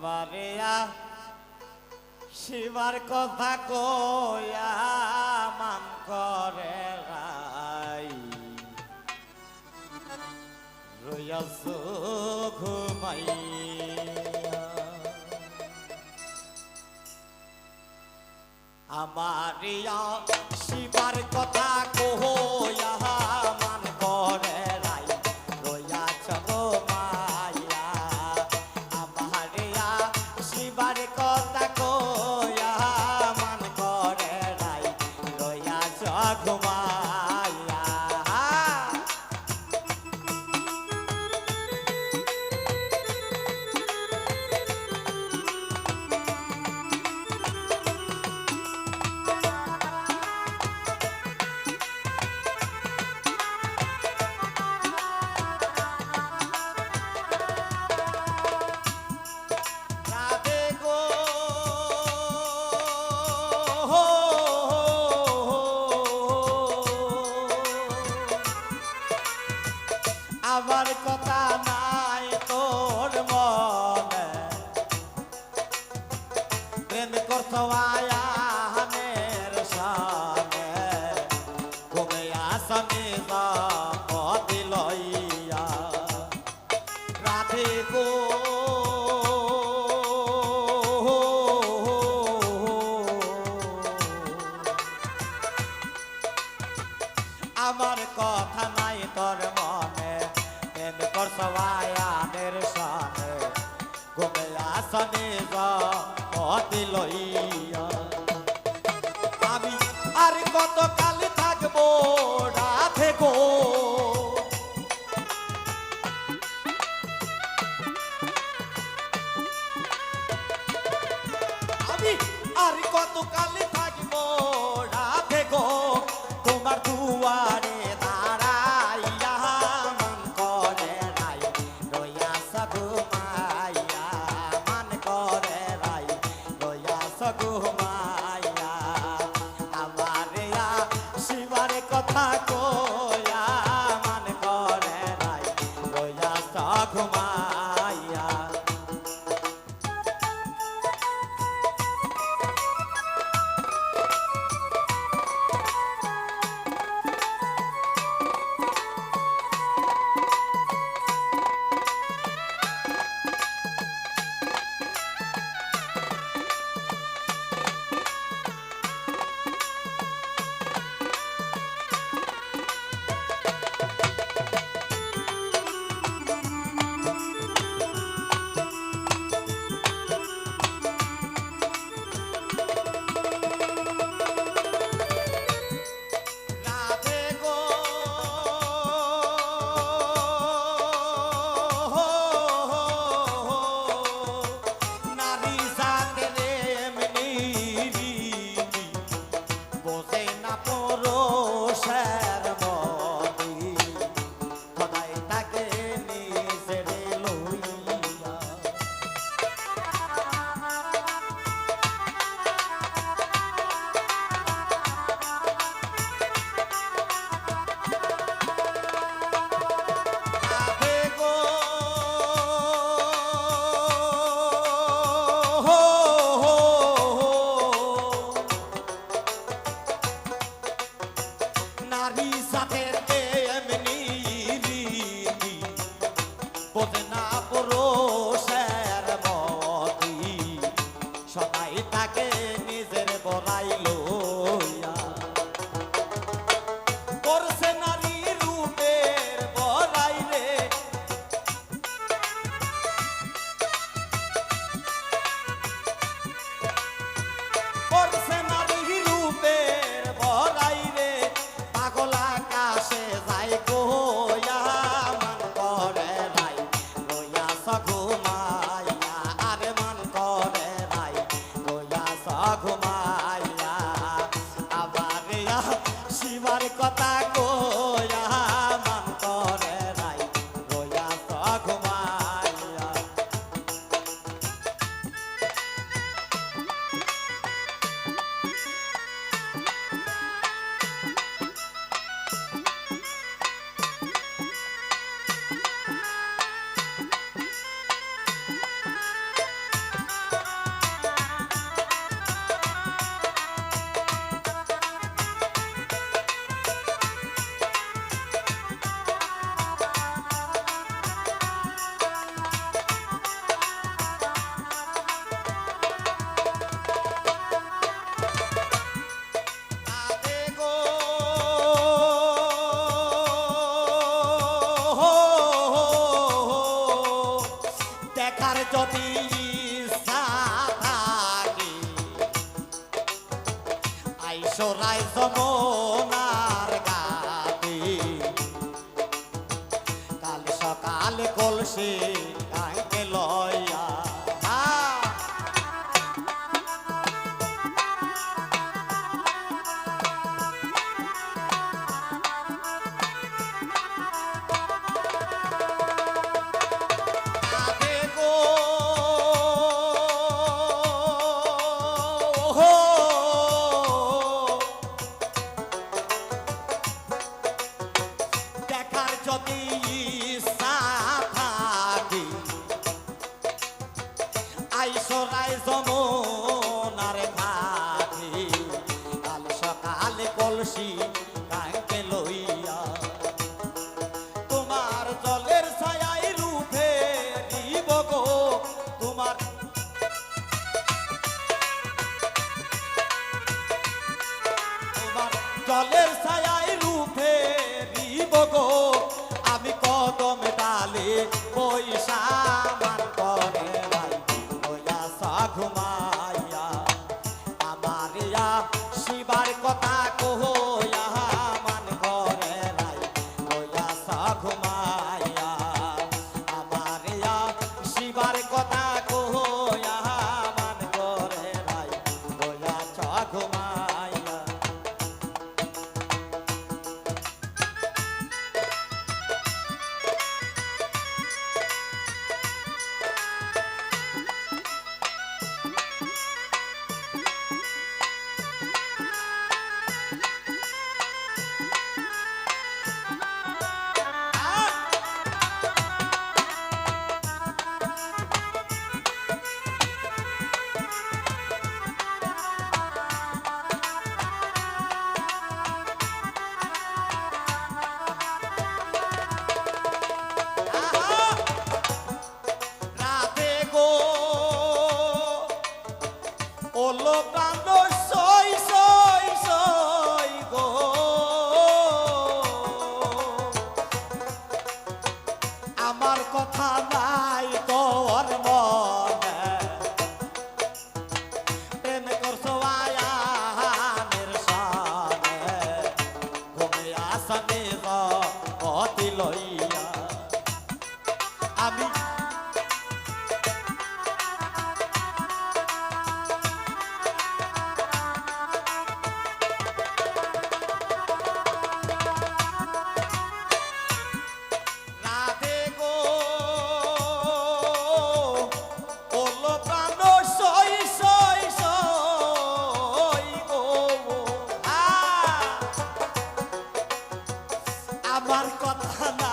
আমারিয়া শিবার কথা কয়া মান করে রাই রইয়াস ঘুমাই আমারিয়া শিবার কথা tomar. for why আর কতকাল থাকব রাধে গো। vai cotar চোরাই যমনার গাদি। কাল সকাল কলসি যতই মা হলো কাণ্ড marco a tahana